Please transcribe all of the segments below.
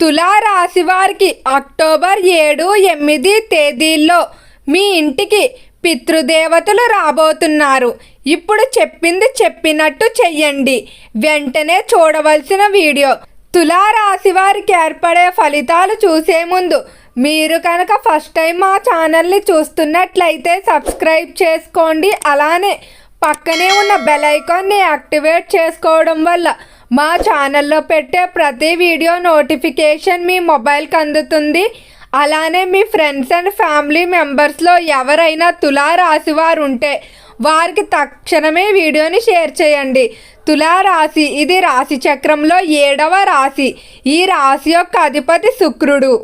తులారాశి వారికి అక్టోబర్ ఏడు ఎనిమిది తేదీల్లో మీ ఇంటికి పితృదేవతలు రాబోతున్నారు. ఇప్పుడు చెప్పింది చెప్పినట్టు చెయ్యండి. వెంటనే చూడవలసిన వీడియో. తులారాశి వారికి ఏర్పడే ఫలితాలు చూసే ముందు మీరు కనుక ఫస్ట్ టైం మా ఛానల్ని చూస్తున్నట్లయితే సబ్స్క్రైబ్ చేసుకోండి. అలానే పక్కనే ఉన్న బెల్ ఐకాన్ని యాక్టివేట్ చేసుకోవడం వల్ల మా ఛానల్లో పెట్టే ప్రతి వీడియో నోటిఫికేషన్ మీ మొబైల్కి అందుతుంది. అలానే మీ ఫ్రెండ్స్ అండ్ ఫ్యామిలీ మెంబర్స్లో ఎవరైనా తులా రాశి వారు ఉంటే వారికి తక్షణమే వీడియోని షేర్ చేయండి. తులా రాశి ఇది రాశి చక్రంలో ఏడవ రాశి. ఈ రాశి యొక్క అధిపతి శుక్రుడు.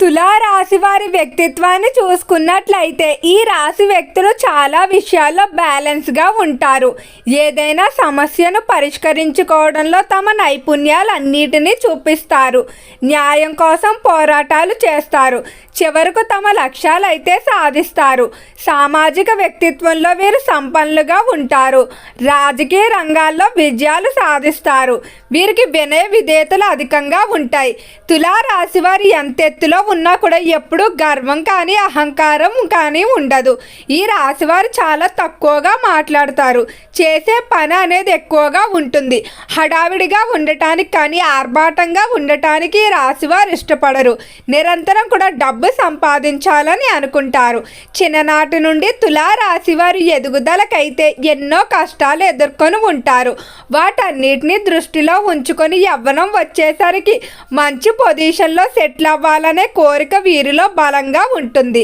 తులారాశి వారి వ్యక్తిత్వాన్ని చూసుకున్నట్లయితే ఈ రాశి వ్యక్తులు చాలా విషయాల్లో బ్యాలెన్స్గా ఉంటారు. ఏదైనా సమస్యను పరిష్కరించుకోవడంలో తమ నైపుణ్యాలన్నిటినీ చూపిస్తారు. న్యాయం కోసం పోరాటాలు చేస్తారు. చివరకు తమ లక్ష్యాలు అయితే సాధిస్తారు. సామాజిక వ్యక్తిత్వంలో వీరు సంపన్నులుగా ఉంటారు. రాజకీయ రంగాల్లో విజయాలు సాధిస్తారు. వీరికి వినయ విధేయతలు అధికంగా ఉంటాయి. తులారాశి రాశి ఎంతెత్తులో ఉన్నా కూడా ఎప్పుడూ గర్వం కానీ అహంకారం కానీ ఉండదు. ఈ రాశి వారు చాలా తక్కువగా మాట్లాడతారు. చేసే పని అనేది ఎక్కువగా ఉంటుంది. హడావిడిగా ఉండటానికి కానీ ఆర్భాటంగా ఉండటానికి ఈ రాశి వారు ఇష్టపడరు. నిరంతరం కూడా డబ్బు సంపాదించాలని అనుకుంటారు. చిన్ననాటి నుండి తులా రాశి వారు ఎదుగుదలకైతే ఎన్నో కష్టాలు ఎదుర్కొని ఉంటారు. వాటన్నిటిని దృష్టిలో ఉంచుకొని యవ్వనం వచ్చేసరికి మంచి పొజిషన్లో సెటిల్ అవ్వాలనే కోరిక వీరిలో బలంగా ఉంటుంది.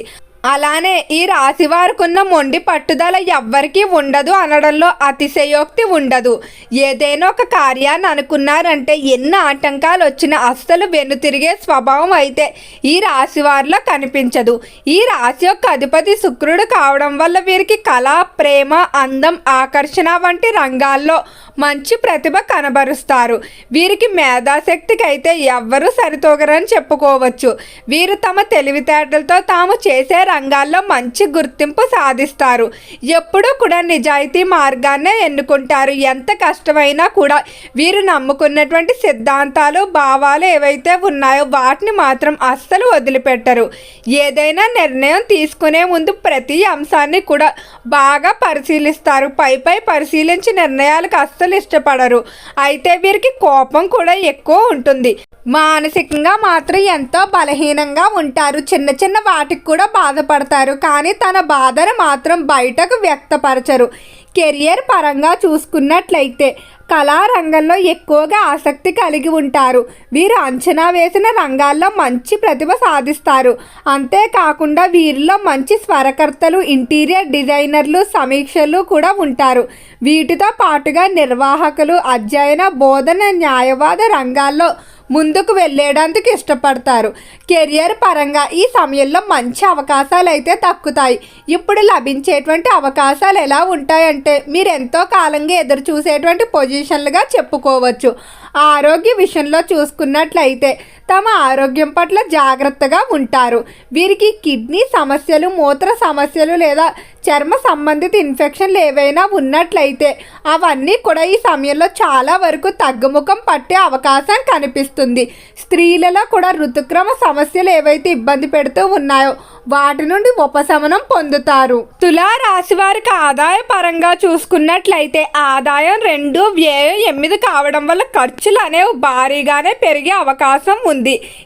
అలానే ఈ రాశి వారికున్న మొండి పట్టుదల ఎవ్వరికీ ఉండదు అనడంలో అతిశయోక్తి ఉండదు. ఏదైనా ఒక కార్యాన్ని అనుకున్నారంటే ఎన్ని ఆటంకాలు వచ్చినా అస్సలు వెనుతిరిగే స్వభావం అయితే ఈ రాశి వారిలో కనిపించదు. ఈ రాశి యొక్క అధిపతి శుక్రుడు కావడం వల్ల వీరికి కళ ప్రేమ అందం ఆకర్షణ వంటి రంగాల్లో మంచి ప్రతిభ కనబరుస్తారు. వీరికి మేధాశక్తికి అయితే ఎవ్వరూ సరితూగరని చెప్పుకోవచ్చు. వీరు తమ తెలివితేటలతో తాము చేసే రంగాల్లో మంచి గుర్తింపు సాధిస్తారు. ఎప్పుడూ కూడా నిజాయితీ మార్గాన్నే ఎన్నుకుంటారు. ఎంత కష్టమైనా కూడా వీరు నమ్ముకున్నటువంటి సిద్ధాంతాలు భావాలు ఏవైతే ఉన్నాయో వాటిని మాత్రం అస్సలు వదిలిపెట్టరు. ఏదైనా నిర్ణయం తీసుకునే ముందు ప్రతి అంశాన్ని కూడా బాగా పరిశీలిస్తారు. పై పై పరిశీలించి నిర్ణయాలకు అస్సలు ఇష్టపడరు. అయితే వీరికి కోపం కూడా ఎక్కువ ఉంటుంది. మానసికంగా మాత్రం ఎంతో బలహీనంగా ఉంటారు. చిన్న చిన్న వాటికి కూడా బాధపడతారు. కానీ తన బాధను మాత్రం బయటకు వ్యక్తపరచరు. కెరియర్ పరంగా చూసుకున్నట్లయితే కళారంగంలో ఎక్కువగా ఆసక్తి కలిగి ఉంటారు. వీరు అంచనా వేసిన రంగాల్లో మంచి ప్రతిభ సాధిస్తారు. అంతేకాకుండా వీరిలో మంచి స్వరకర్తలు ఇంటీరియర్ డిజైనర్లు సమీక్షలు కూడా ఉంటారు. వీటితో పాటుగా నిర్వాహకులు అధ్యయన బోధన న్యాయవాద రంగాల్లో ముందుకు వెళ్ళేయడానికి ఇష్టపడతారు. కెరియర్ పరంగా ఈ సమయంలో మంచి అవకాశాలు అయితే తక్కుతాయి ఇప్పుడు లభించేటువంటి అవకాశాలు ఎలా ఉంటాయంటే మీరు ఎంతో కాలంగా ఎదురు చూసేటువంటి పొజిషన్లుగా చెప్పుకోవచ్చు. ఆరోగ్య విషయంలో చూసుకున్నట్లయితే తమ ఆరోగ్యం పట్ల జాగ్రత్తగా ఉంటారు. వీరికి కిడ్నీ సమస్యలు మూత్ర సమస్యలు లేదా చర్మ సంబంధిత ఇన్ఫెక్షన్లు ఏవైనా ఉన్నట్లయితే అవన్నీ కూడా ఈ సమయంలో చాలా వరకు తగ్గుముఖం పట్టే అవకాశం కనిపిస్తుంది. స్త్రీలలో కూడా ఋతుక్రమ సమస్యలు ఏవైతే ఇబ్బంది పెడుతూ ఉన్నాయో వాటి నుండి ఉపశమనం పొందుతారు. తులా రాశి వారికి ఆదాయ పరంగా చూసుకున్నట్లయితే ఆదాయం రెండు వ్యయం ఎనిమిది కావడం వల్ల ఖర్చులు అనేవి భారీగానే పెరిగే అవకాశం ఉంది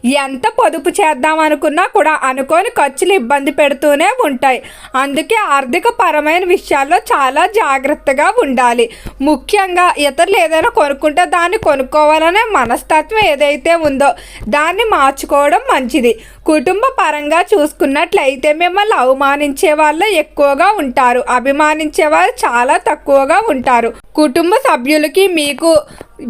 ఎంత పొదుపు చేద్దాం అనుకున్నా కూడా అనుకోని ఖర్చులు ఇబ్బంది పెడుతూనే ఉంటాయి. అందుకే ఆర్థిక పరమైన విషయాల్లో చాలా జాగ్రత్తగా ఉండాలి. ముఖ్యంగా ఇతరులు ఏదైనా కొనుక్కుంటే దాన్ని కొనుక్కోవాలనే మనస్తత్వం ఏదైతే ఉందో దాన్ని మార్చుకోవడం మంచిది. కుటుంబ పరంగా చూసుకున్నట్లయితే మిమ్మల్ని అవమానించే వాళ్ళు ఎక్కువగా ఉంటారు. అభిమానించే వాళ్ళు చాలా తక్కువగా ఉంటారు. కుటుంబ సభ్యులకి మీకు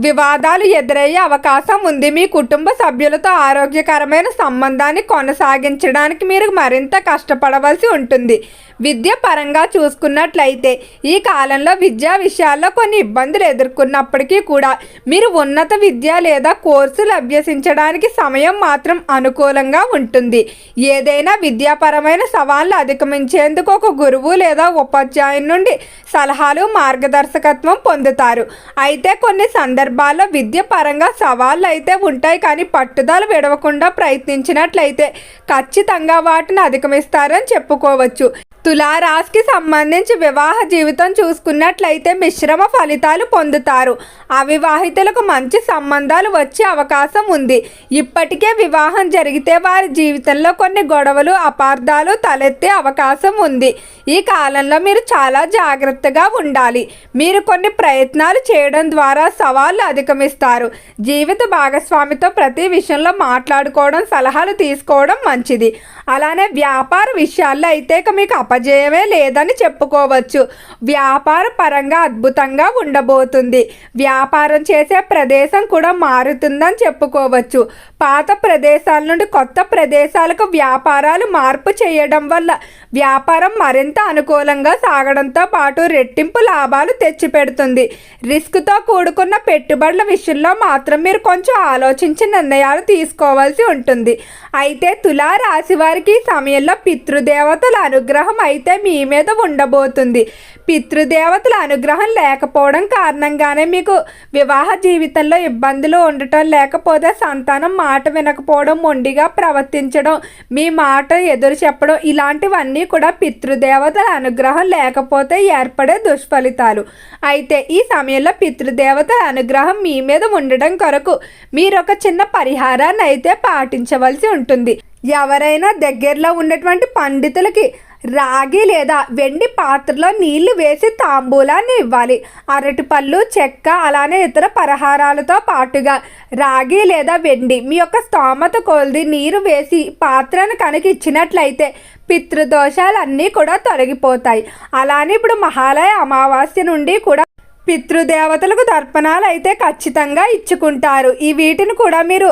వివాదాలు ఎదురయ్యే అవకాశం ఉంది. మీ కుటుంబ సభ్యులతో ఆరోగ్యకరమైన సంబంధాన్ని కొనసాగించడానికి మీరు మరింత కష్టపడవలసి ఉంటుంది. విద్య పరంగా చూసుకున్నట్లయితే ఈ కాలంలో విద్యా విషయాల్లో కొన్ని ఇబ్బందులు ఎదుర్కొన్నప్పటికీ కూడా మీరు ఉన్నత విద్య లేదా కోర్సులు అభ్యసించడానికి సమయం మాత్రం అనుకూలంగా ఉంటుంది. ఏదైనా విద్యాపరమైన సవాళ్ళు అధిగమించేందుకు ఒక గురువు లేదా ఉపాధ్యాయుని నుండి సలహాలు మార్గదర్శకత్వం పొందుతారు. అయితే కొన్ని సందర్భ సందర్భాల్లో విద్య పరంగా సవాళ్ళు అయితే ఉంటాయి కానీ పట్టుదల విడవకుండా ప్రయత్నించినట్లయితే ఖచ్చితంగా వాటిని అధిగమిస్తారని చెప్పుకోవచ్చు. తులారాశికి సంబంధించి వివాహ జీవితం చూసుకున్నట్లయితే మిశ్రమ ఫలితాలు పొందుతారు. అవివాహితులకు మంచి సంబంధాలు వచ్చే అవకాశం ఉంది. ఇప్పటికే వివాహం జరిగితే వారి జీవితంలో కొన్ని గొడవలు అపార్థాలు తలెత్తే అవకాశం ఉంది. ఈ కాలంలో మీరు చాలా జాగ్రత్తగా ఉండాలి. మీరు కొన్ని ప్రయత్నాలు చేయడం ద్వారా సవాళ్ళు అధిగమిస్తారు. జీవిత భాగస్వామితో ప్రతి విషయంలో మాట్లాడుకోవడం సలహాలు తీసుకోవడం మంచిది. అలానే వ్యాపార విషయాల్లో అయితే మీకు అపజయమే లేదని చెప్పుకోవచ్చు. వ్యాపార పరంగా అద్భుతంగా ఉండబోతుంది. వ్యాపారం చేసే ప్రదేశం కూడా మారుతుందని చెప్పుకోవచ్చు. పాత ప్రదేశాల నుండి కొత్త ప్రదేశాలకు వ్యాపారాలు మార్పు చేయడం వల్ల వ్యాపారం మరింత అనుకూలంగా సాగడంతో పాటు రెట్టింపు లాభాలు తెచ్చిపెడుతుంది. రిస్క్తో కూడుకున్న పెట్టుబడుల విషయంలో మాత్రం మీరు కొంచెం ఆలోచించి నిర్ణయాలు తీసుకోవాల్సి ఉంటుంది. అయితే తులా రాశి వారికి ఈ సమయంలో పితృదేవతల అనుగ్రహం అయితే మీ మీద ఉండబోతుంది. పితృదేవతల అనుగ్రహం లేకపోవడం కారణంగానే మీకు వివాహ జీవితంలో ఇబ్బందులు ఉండటం లేకపోతే సంతానం మాట వినకపోవడం మొండిగా ప్రవర్తించడం మీ మాట ఎదురు చెప్పడం ఇలాంటివన్నీ కూడా పితృదేవతల అనుగ్రహం లేకపోతే ఏర్పడే దుష్ఫలితాలు. అయితే ఈ సమయంలో పితృదేవతల అనుగ్రహం మీ మీద ఉండడం కొరకు మీరు ఒక చిన్న పరిహారాన్ని అయితే పాటించవలసి ఉంటుంది. ఎవరైనా దగ్గరలో ఉన్నటువంటి పండితులకి రాగి లేదా వెండి పాత్రలో నీళ్ళు వేసి తాంబూలాన్ని ఇవ్వాలి. అరటిపళ్ళు చెక్క అలానే ఇతర పరహారాలతో పాటుగా రాగి లేదా వెండి మీ యొక్క స్తోమత కొలిది నీరు వేసి పాత్రను కనుక ఇచ్చినట్లయితే పితృదోషాలన్నీ కూడా తొలగిపోతాయి. అలానే ఇప్పుడు మహాలయ అమావాస్య నుండి కూడా పితృదేవతలకు తర్పణాలు అయితే ఖచ్చితంగా ఇచ్చుకుంటారు. ఈ వీటిని కూడా మీరు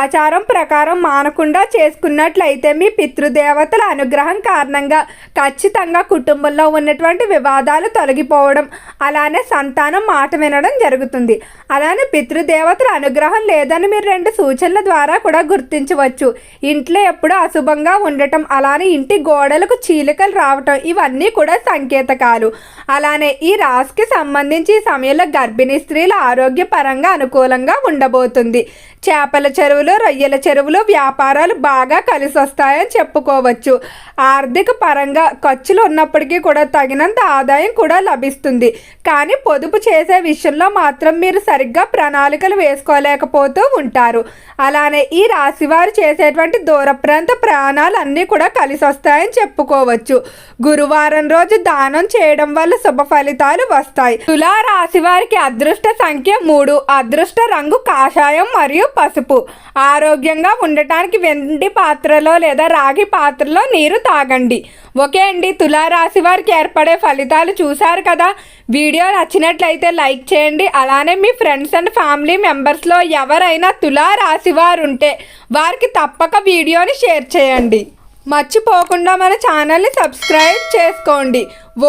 ఆచారం ప్రకారం మానకుండా చేసుకున్నట్లయితే మీ పితృదేవతల అనుగ్రహం కారణంగా ఖచ్చితంగా కుటుంబంలో ఉన్నటువంటి వివాదాలు తొలగిపోవడం అలానే సంతానం మాట వినడం జరుగుతుంది. అలానే పితృదేవతల అనుగ్రహం లేదని మీరు రెండు సూచనల ద్వారా కూడా గుర్తించవచ్చు. ఇంట్లో ఎప్పుడు అశుభంగా ఉండటం అలానే ఇంటి గోడలకు చీలికలు రావటం ఇవన్నీ కూడా సంకేతకాలు. అలానే ఈ రాశికి సంబంధించి సమయంలో గర్భిణీ స్త్రీల ఆరోగ్యపరంగా అనుకూలంగా ఉండబోతుంది. చేపల చెరువులు రొయ్యల చెరువులు వ్యాపారాలు బాగా కలిసి వస్తాయని చెప్పుకోవచ్చు. ఆర్థిక పరంగా ఖర్చులు ఉన్నప్పటికీ కూడా తగినంత ఆదాయం కూడా లభిస్తుంది. కానీ పొదుపు చేసే విషయంలో మాత్రం మీరు సరిగ్గా ప్రణాళికలు వేసుకోలేకపోతూ ఉంటారు. అలానే ఈ రాశివారు చేసేటువంటి దూర ప్రాంత ప్రయాణాలు అన్నీ కూడా కలిసి వస్తాయని చెప్పుకోవచ్చు. గురువారం రోజు దానం చేయడం వల్ల శుభ ఫలితాలు వస్తాయి. తులా రాశివారికి అదృష్ట సంఖ్య మూడు. అదృష్ట రంగు కాషాయం మరియు పసుపు. ఆరోగ్యంగా ఉండటానికి వెండి పాత్రలో లేదా రాగి పాత్రలో నీరు తాగండి. ఓకే అండి తులారాశి వారికి ఏర్పడే ఫలితాలు చూశారు కదా? వీడియో నచ్చినట్లయితే లైక్ చేయండి. అలానే మీ ఫ్రెండ్స్ అండ్ ఫ్యామిలీ మెంబర్స్లో ఎవరైనా తులారాశి వారు ఉంటే వారికి తప్పక వీడియోని షేర్ చేయండి. మర్చిపోకుండా మన ఛానల్ని సబ్స్క్రైబ్ చేసుకోండి.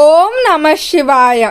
ఓం నమ శివాయ.